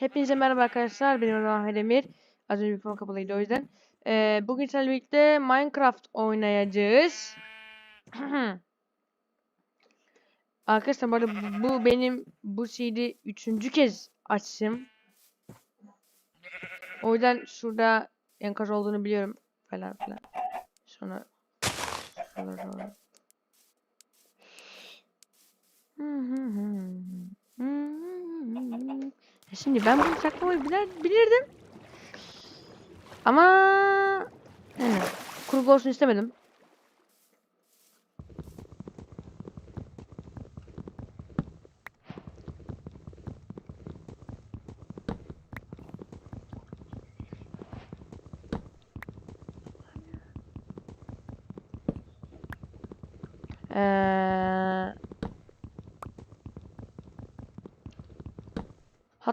Hepinize merhaba arkadaşlar. Benim adım Ahmet Emir. Az önce mikrofon kapalıydı o yüzden. Ee, bugün sizlerle birlikte Minecraft oynayacağız. arkadaşlar bu, arada bu benim bu CD üçüncü kez açtım. O yüzden şurada enkaz olduğunu biliyorum falan filan. Sonra sonra sonra. Ya Şimdi ben bunu saklamayı bilir, bilirdim. Ama yani kurgu olsun istemedim. Eee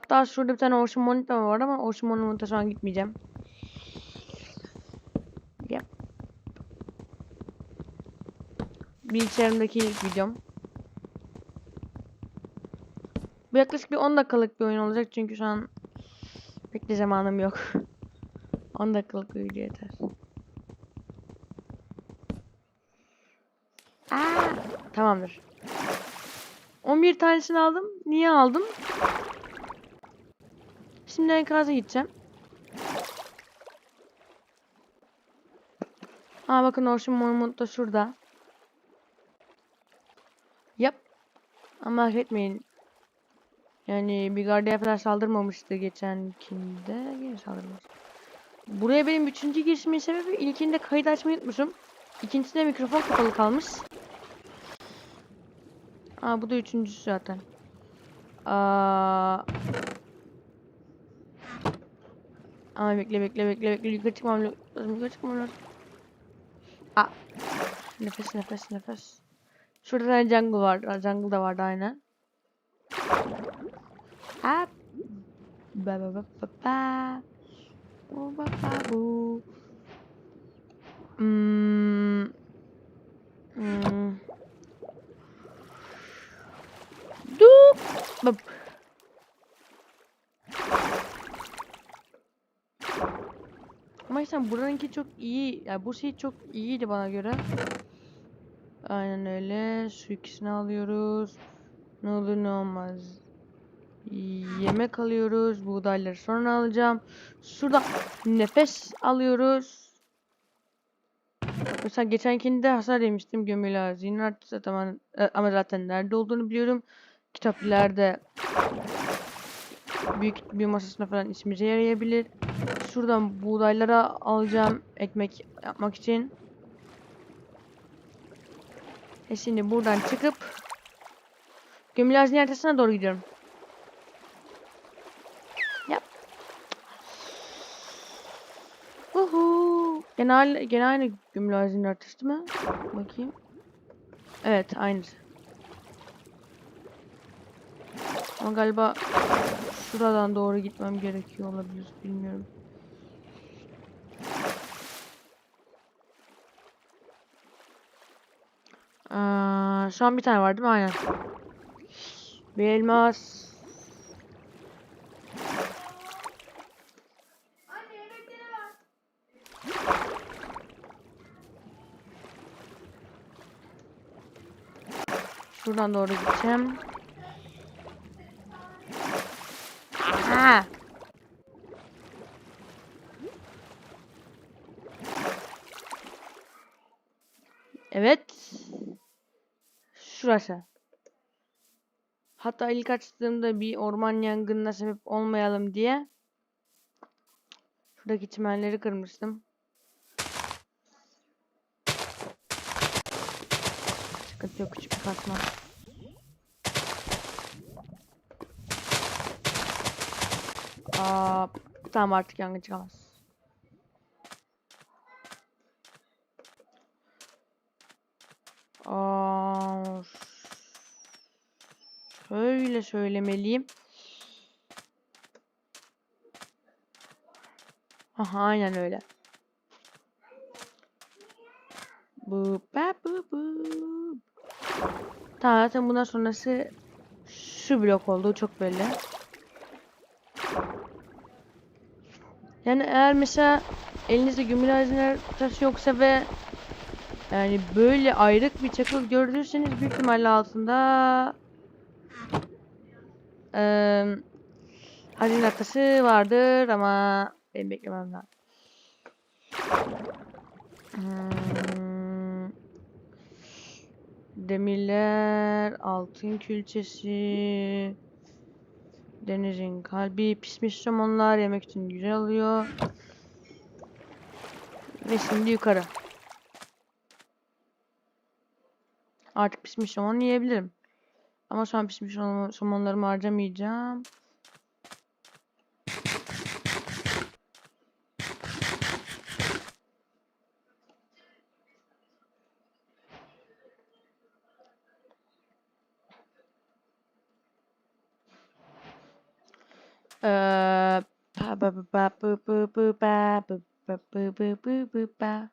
Hatta şurada bir tane Ocean Monitor var ama Ocean Monitor'a şu an gitmeyeceğim. Yep. Bilgisayarımdaki ilk videom. Bu yaklaşık bir 10 dakikalık bir oyun olacak çünkü şu an pek de zamanım yok. 10 dakikalık bir video yeter. Aa, tamamdır. 11 tanesini aldım. Niye aldım? Şimdi enkaza gideceğim. Aa bakın Ocean Monument da şurada. Yap. Ama merak etmeyin. Yani bir gardiya falan saldırmamıştı geçenkinde. Yine saldırmış. Buraya benim üçüncü girişimin sebebi ilkinde kayıt açmayı unutmuşum. İkincisinde mikrofon kapalı kalmış. Aa bu da üçüncüsü zaten. Aa, Ama bekle bekle bekle bekle yukarı çıkmam lazım yukarı çıkmam lazım. Aa. Nefes nefes nefes. Şurada da jungle var. Jungle da vardı aynen. Aa. Ba ba ba ba ba. Bu ba ba bu. Hmm. Hmm. Dup. Bap. Ama işte buranınki çok iyi. Ya bu şey çok iyiydi bana göre. Aynen öyle. Şu ikisini alıyoruz. Ne olur ne olmaz. Yemek alıyoruz. Buğdayları sonra alacağım. Şurada nefes alıyoruz. Mesela geçenkinde hasar yemiştim gömülü hazine arttı zaten e, ama zaten nerede olduğunu biliyorum. Kitap ileride büyük bir masasına falan işimize yarayabilir. Şuradan buğdaylara alacağım ekmek yapmak için. E şimdi buradan çıkıp gömülü hazine haritasına doğru gidiyorum. Yap. Uhu. Gene, aynı- gene aynı gömülü hazine haritası değil mi? Bakayım. Evet aynısı. Ama galiba şuradan doğru gitmem gerekiyor olabilir. Bilmiyorum. Aa, şu an bir tane var değil mi? Aynen. Bir elmas. Şuradan doğru gideceğim. Aha. Evet. Şurası. Hatta ilk açtığımda bir orman yangınına sebep olmayalım diye şuradaki çimenleri kırmıştım. Sıkıntı yok küçük bir kasma. Aa, tamam artık yangın çıkamaz. Aa, şöyle söylemeliyim. Aha aynen öyle. Bu ba bu bu. Tamam zaten bundan sonrası şu blok oldu çok belli. Yani eğer mesela elinizde gümrük hazineler taşı yoksa ve yani böyle ayrık bir çakıl gördüyseniz büyük ihtimalle altında eee hazine taşı vardır ama benim beklemem lazım. Hmm. Demirler, altın külçesi, denizin kalbi, pişmiş somonlar yemek için güzel oluyor. Ve şimdi yukarı. Artık pişmiş somon yiyebilirim. Ama şu an pişmiş somon- somonlarımı harcamayacağım. Ba.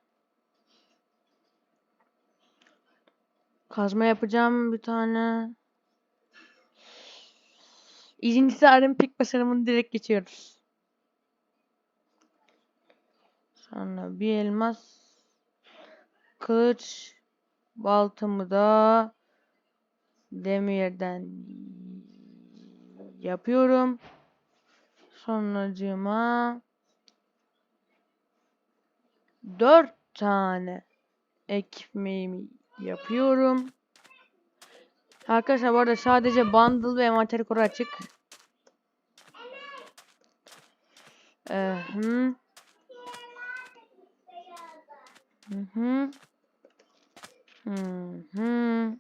Kazma yapacağım bir tane. İzninizle arın pik basarımını direkt geçiyoruz. Sonra bir elmas. Kılıç. Baltamı da demirden yapıyorum. Sonracığıma dört tane ekmeğimi yapıyorum. Arkadaşlar bu arada sadece bundle ve envanteri koru açık. Ee, hı. Hı hı. Hı.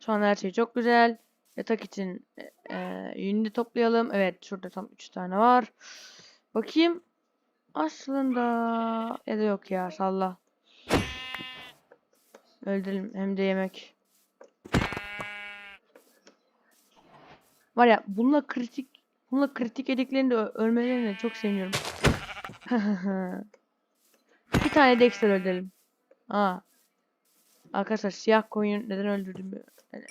Şu an her şey çok güzel. Yatak için e, e, yününü toplayalım. Evet şurada tam 3 tane var. Bakayım. Aslında ya da yok ya salla. Öldürelim hem de yemek. Var ya bununla kritik bununla kritik ediklerinde ö- ölmelerine çok seviniyorum. bir tane de ekstra öldürelim. Aa. Arkadaşlar siyah koyun neden öldürdüğümü yani-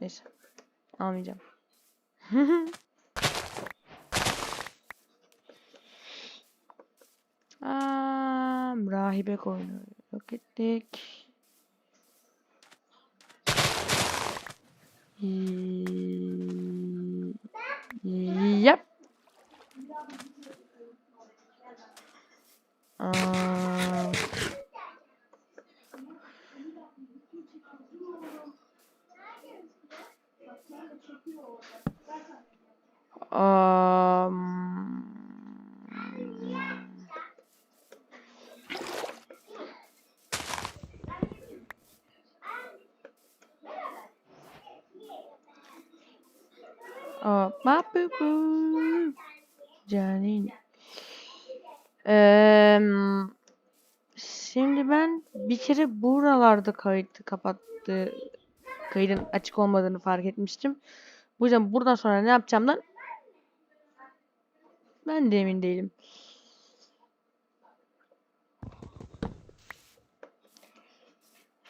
Neyse. Almayacağım. Aa, rahibe koyunu yok ettik. Y- Yap. Aa, Am, Aa, ba bu bu. Canini. Em, şimdi ben bir kere buralarda kayıtı kapattı. Kaydın açık olmadığını fark etmiştim. Bu yüzden buradan sonra ne yapacağımdan ben de emin değilim.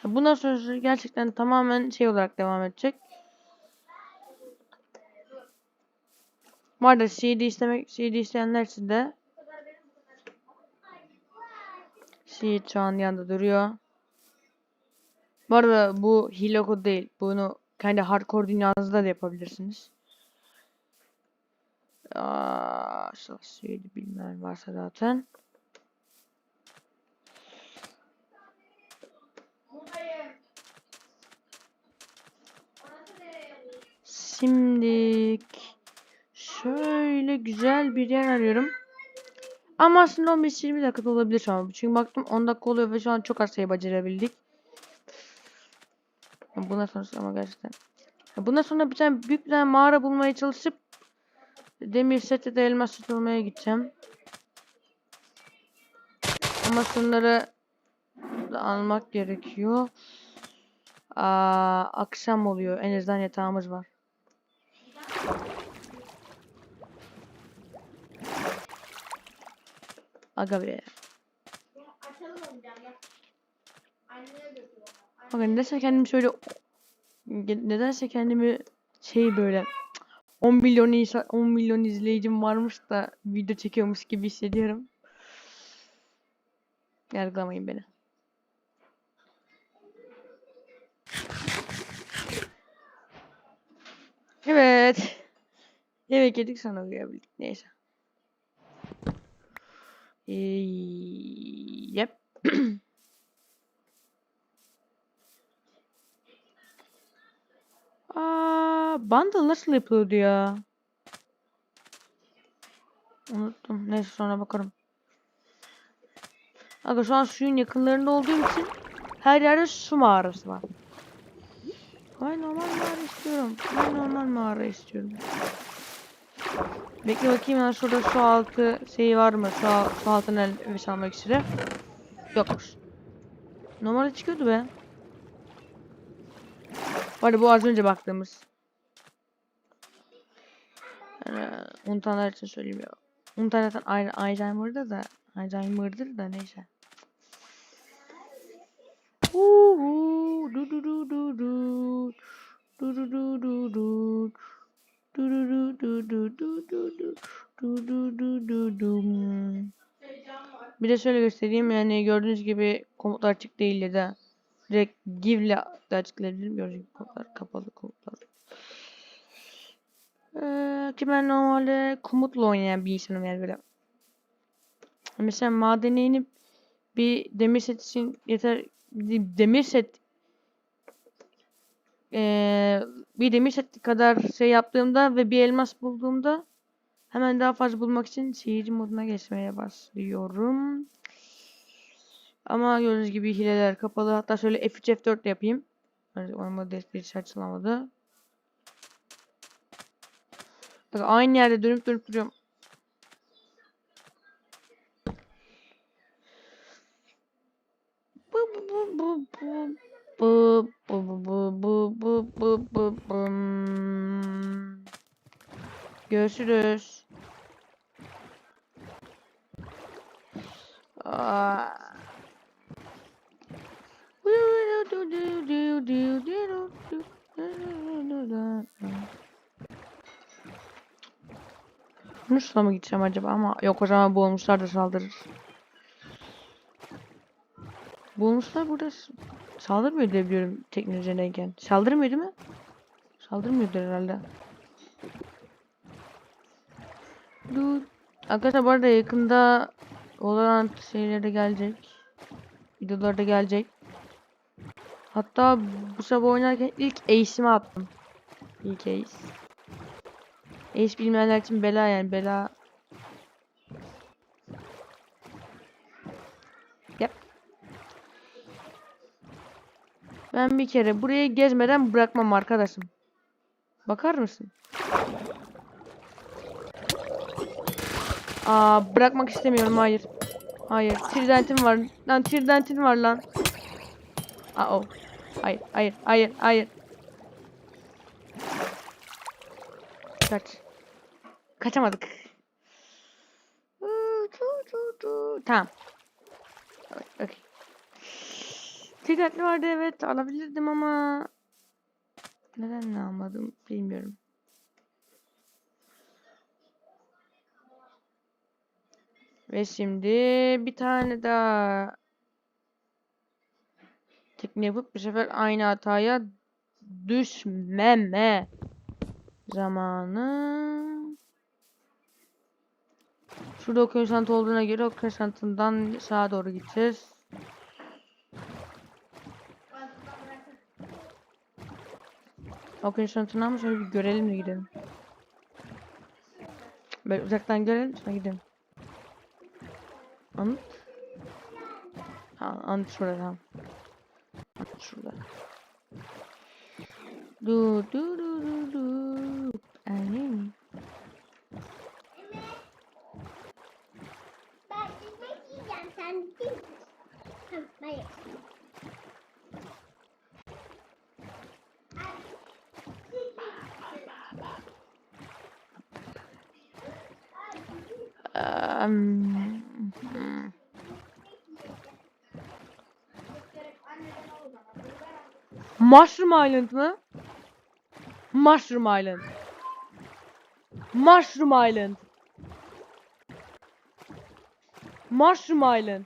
Bundan sonra gerçekten tamamen şey olarak devam edecek. Bu arada CD istemek, CD isteyenler için de CD şu an yanında duruyor. Bu arada bu hile kod değil. Bunu kendi hardcore dünyanızda da yapabilirsiniz. Aa, CD bilmeyen varsa zaten. Şimdi şöyle güzel bir yer arıyorum. Ama aslında 15-20 dakikada olabilir şu an. Çünkü baktım 10 dakika oluyor ve şu an çok az şey bacarabildik. Bundan sonrası ama gerçekten. Bundan sonra bir tane büyük bir tane mağara bulmaya çalışıp demir set ya da elmas set bulmaya gideceğim. Ama şunları da almak gerekiyor. Aa, akşam oluyor. En azından yatağımız var. Aga be. Bakın nedense kendimi şöyle nedense kendimi şey böyle 10 milyon insan 10 milyon izleyicim varmış da video çekiyormuş gibi hissediyorum. Yargılamayın beni. Evet. Yemek yedik sonra uyuyabildik. Neyse. Ee, yep. Aa, bundle nasıl yapılıyordu ya? Unuttum. Neyse sonra bakarım. Aga şu an suyun yakınlarında olduğum için her yerde su mağarası var. Ay normal mağara istiyorum. Ben normal mağara istiyorum. Bekle bakayım ben şurada su altı şeyi var mı? Su, su altına nefes almak iksiri. Yokmuş. Normalde çıkıyordu be. Var bu az önce baktığımız. Yani, unutanlar için söyleyeyim ya. Unutan zaten Al- Alzheimer'da da Alzheimer'dır da neyse. Uhu, du du du du du. Du du du du du. Du du du du du du du du. Du du du du. Bir de şöyle göstereyim yani gördüğünüz gibi komutlar açık değil ya da direkt give ile açıklayabilirim. Gibi komutlar kapalı komutlar. Ee, ki ben normalde komutla oynayan bir insanım yani böyle. Mesela madene inip bir demir set için yeter demir set ee, bir demir set kadar şey yaptığımda ve bir elmas bulduğumda hemen daha fazla bulmak için seyirci moduna geçmeye başlıyorum. Ama gördüğünüz gibi hileler kapalı. Hatta şöyle F3 F4 de yapayım. Hani Olmadı hiç açılamadı. Bak aynı yerde dönüp dönüp duruyorum. Bu bu bu bu bu bu bu bu bu bu bu bu bu Görüşürüz. Yunus'la mı gideceğim acaba ama yok o zaman boğulmuşlar da saldırır. Boğulmuşlar burada saldırmıyor diye biliyorum teknolojideyken. Saldırmıyor değil mi? Saldırmıyordur herhalde. Du- Arkadaşlar bu arada yakında Valorant şeyleri gelecek. Videoları da gelecek. Hatta bu sabah oynarken ilk ace'imi attım. İlk ace. Ace bilmeyenler için bela yani bela. Yap. Ben bir kere burayı gezmeden bırakmam arkadaşım. Bakar mısın? Aa bırakmak istemiyorum hayır. Hayır. Tridentim var. Lan tridentin var lan. Aa o. Hayır, hayır, hayır, hayır. Kaç. Kaçamadık. Tamam. Okey. Tridentli vardı evet alabilirdim ama neden ne almadım bilmiyorum. Ve şimdi bir tane daha tekne yapıp bu sefer aynı hataya düşmeme zamanı. Şurada okyanus santı olduğuna göre okyanus santından sağa doğru gideceğiz. Okyanus santından mı şöyle bir görelim de gidelim. Böyle uzaktan görelim sonra gidelim. Anıt. Ha, anıt şurada tamam. Anıt şurada. Du du du du du. Annem. Ben yemek yiyeceğim sen değil mi? Um. Mushroom Island mı? Mushroom Island. Mushroom Island. Mushroom Island.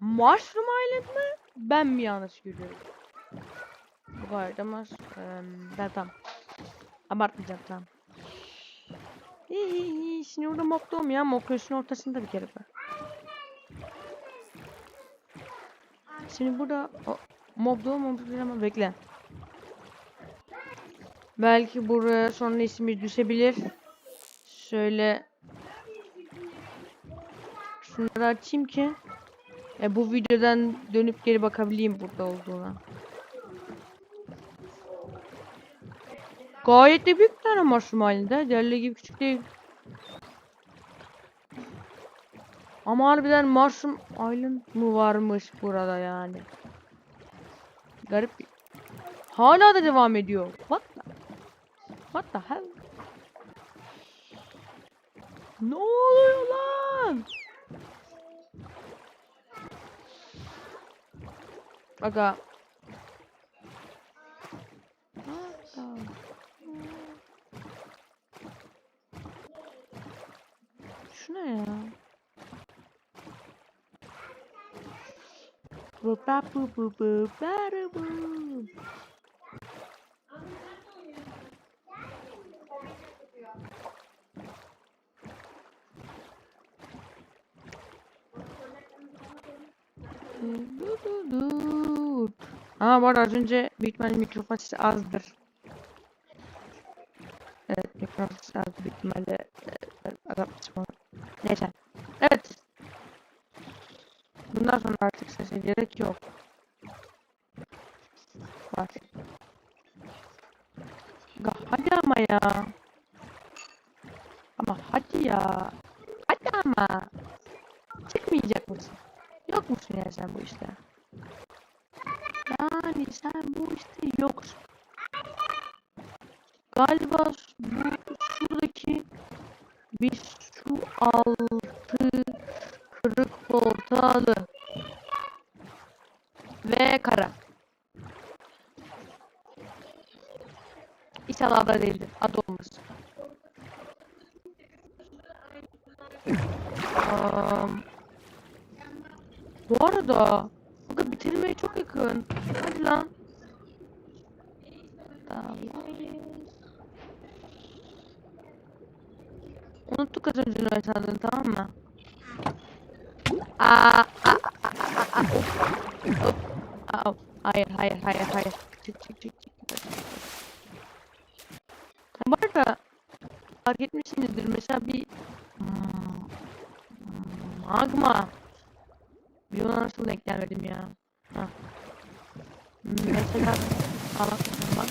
Mushroom Island mı? Ben mi yanlış görüyorum? Bu kadar da mas... Eee, ben tamam. Abartmayacağım tamam. İyi. Şimdi burada mob doğum ya. Köşesinin ortasında bir kere ben. Şimdi burada o, mob doğum mob değil ama bekle. Belki buraya sonra ismi düşebilir. Şöyle şunları açayım ki e, bu videodan dönüp geri bakabileyim burada olduğuna. Gayet de büyük tane halinde. Diğerleri gibi küçük değil. Ama harbiden Mushroom Island mı varmış burada yani? Garip. Hala da devam ediyor. The... What the hell? Ne oluyor lan? Aga. Şu ne ya? Bu ba bu bu bu da bu. Aa bu arada az önce büyük ihtimalle mikrofon sesi azdır. Evet mikrofon sesi azdır büyük ihtimalle. e, azaltmışım. Neyse. Evet. Bundan sonra artık sese gerek yok. Var. Hadi ama ya. Ama hadi ya. Hadi ama. Çıkmayacak mısın? Yok musun ya sen işte? Yani sen bu işte yoksun. Galiba bu şuradaki bir su altı kırık portalı ve kara. İnşallah da değildir. Adı bu arada Aga bitirmeye çok yakın. Hadi lan. Tamam. Unuttuk az önce yaşandığını tamam mı? Aa, aa, aa, aa, aa, aa. Hayır, hayır, hayır, hayır. Çık, çık, çık, çık. Bu arada fark etmişsinizdir mesela bir magma bir ona nasıl denk gelmedim ya. Ha. Mesela Allah bak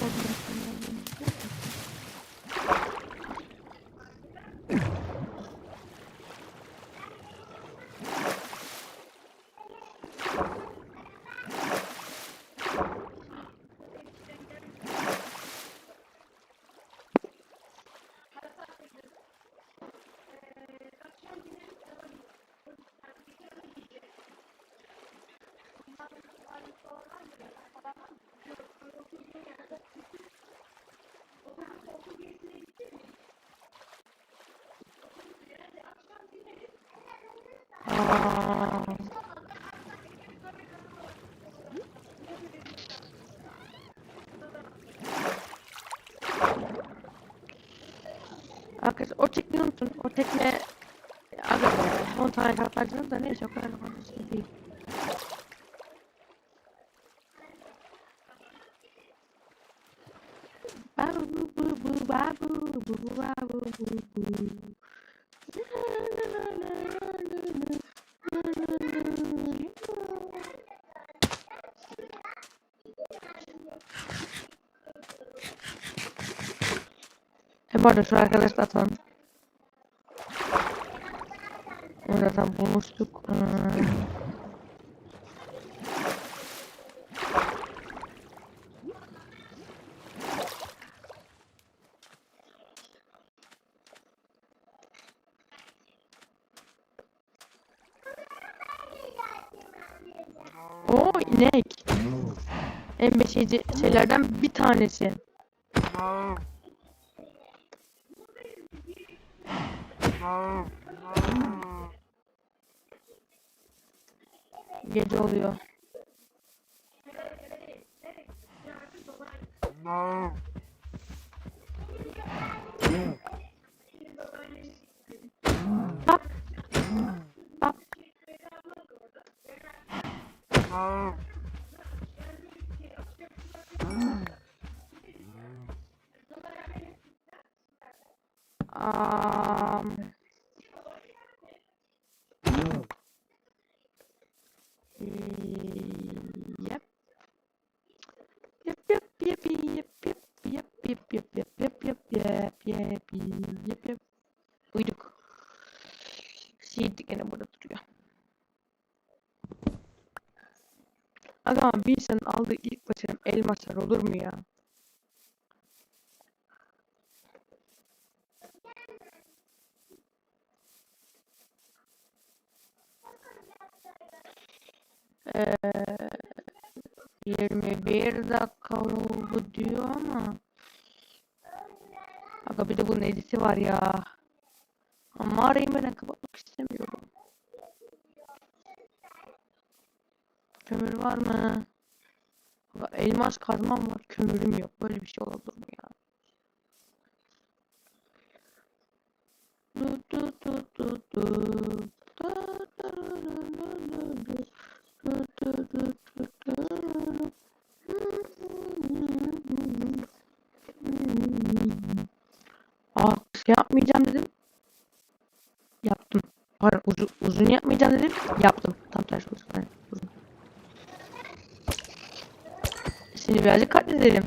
Aa. Arkadaşlar o tekneyi unutun. O tekne Aga be, 10 tane çarpacağız da neyse o kadar fazla şey değil. Babu bu bu bu babu bu bu babu bu bu. Pardon şu arkadaş da atandı. Onu zaten bulmuştuk. Ee. Oo inek. En beşinci şeylerden bir tanesi. Gece oluyor. Aga bir insanın aldığı ilk başarım elmaslar olur mu ya? Ee, 21 dakika oldu diyor ama Aga bir de bunun editi var ya. Ama arayayım ben kapatmak istemiyorum. Kömür var mı? Elmas kazmam var. Kömürüm yok. Böyle bir şey olabilir mi ya? Ah, şey yapmayacağım dedim. Yaptım. Pardon, uzun, uzun yapmayacağım dedim. Yaptım. Tam tersi uzun. Yani. Seni birazcık katledelim.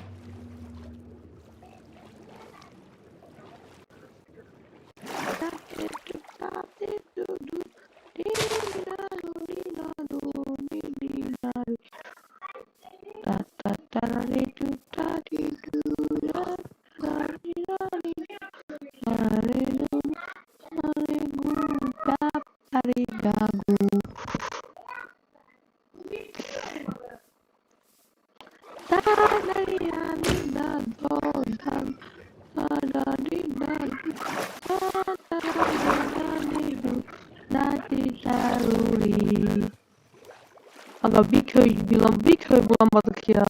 Bir köy bulam bir köy bulamadık ya.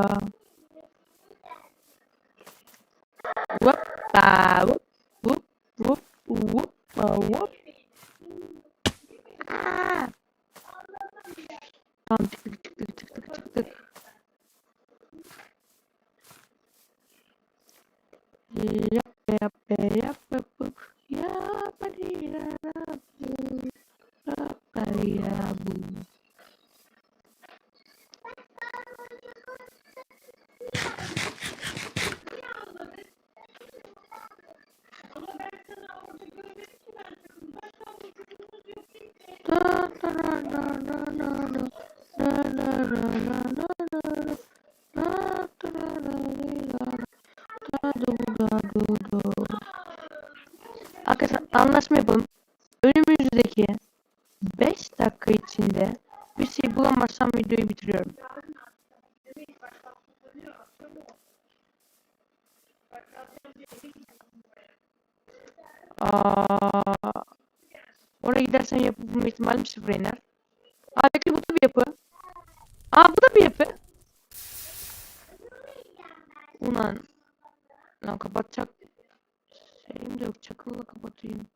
Hop hop hop hoppa hop. Aa! Tamam çıktık çıktık çıktık çıktık. Yap yap yap yap yap. Yap yap. Yap hadi yap. Arkadaşlar anlaşma yapalım. Önümüzdeki 5 dakika içinde bir şey bulamazsam videoyu bitiriyorum. Aa, oraya gidersen yapı bulma ihtimalim sıfır iner. Aa bekle bu da bir yapı. Aa bu da bir yapı. Ulan. Lan kapatacak. Şeyim de yok. Çakılla kapatayım.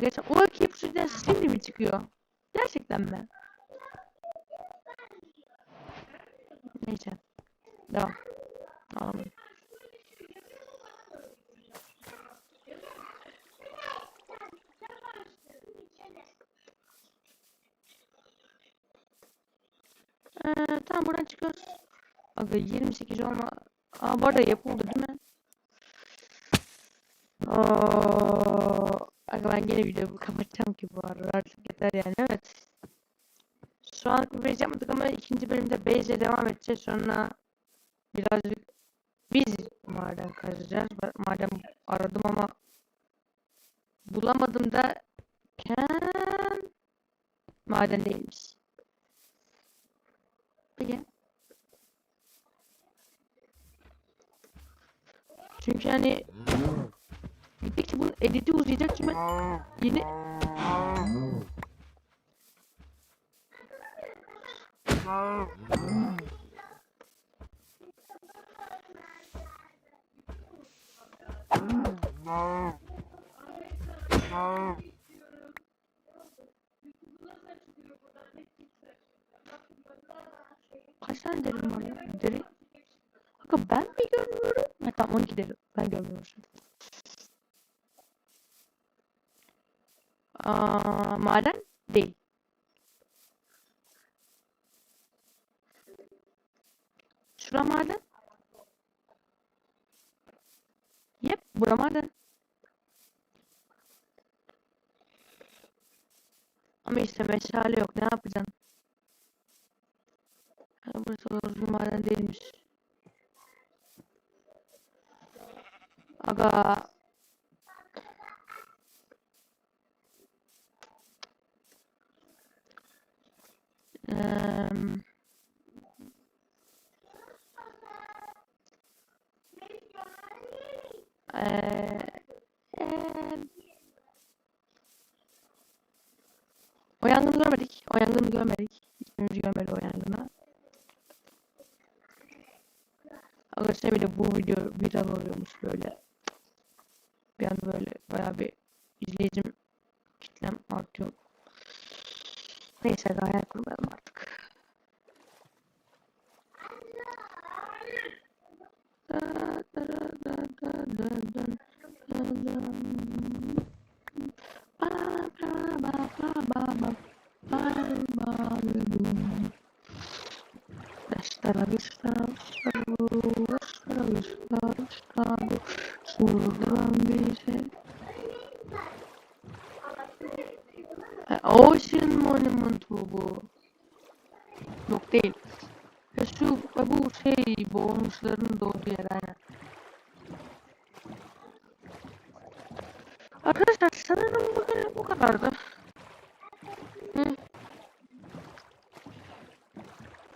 Gerçekten o yapı yüzden şimdi mi çıkıyor? Gerçekten mi? Neyse. Devam. Alalım. Ee, tamam buradan çıkıyoruz. Aga 28 olma. Aa bu arada yapıldı değil mi? Oo, aga ben gene videoyu kapatacağım ki bu arada artık yeter yani evet. Şu an base yapmadık ama ikinci bölümde base'e devam edeceğiz sonra birazcık biz maden kazacağız. Ben Maden aradım ama bulamadım da Ken maden değilmiş. Çünkü hani gittikçe bunun editi uzayacak çünkü ben yeni kaç tane derim var ya? Deri... Kanka ben mi görmüyorum? Ha, tamam 12 derim. Ben görmüyorum şu. Aa, maden değil. Şura maden. Yep, bura maden. Ama işte meşale yok. Ne yapacaksın? Ha, burası uzun maden değilmiş. Aga. Eee Eee, eee, o yangını görmedik. O yangını görmedik. Hiçbirimiz görmedi o yangını. Arkadaşlar bile bu video viral oluyormuş böyle. Şuradan bize. Ha, Ocean Monument bu. Yok değil. Ya şu bu şey boğulmuşların doğduğu yer aynen. Arkadaşlar sanırım bugün bu kadardı. Hı.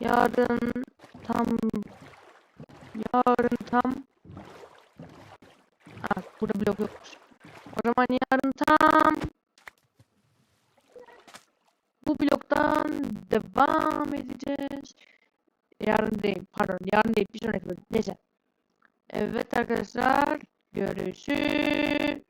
Yarın tam yarın tam Aa, burada blok yokmuş. O zaman yarın tam bu bloktan devam edeceğiz. Yarın değil, pardon, yarın değil, bir sonraki bölüm. Neyse. Evet arkadaşlar, görüşürüz.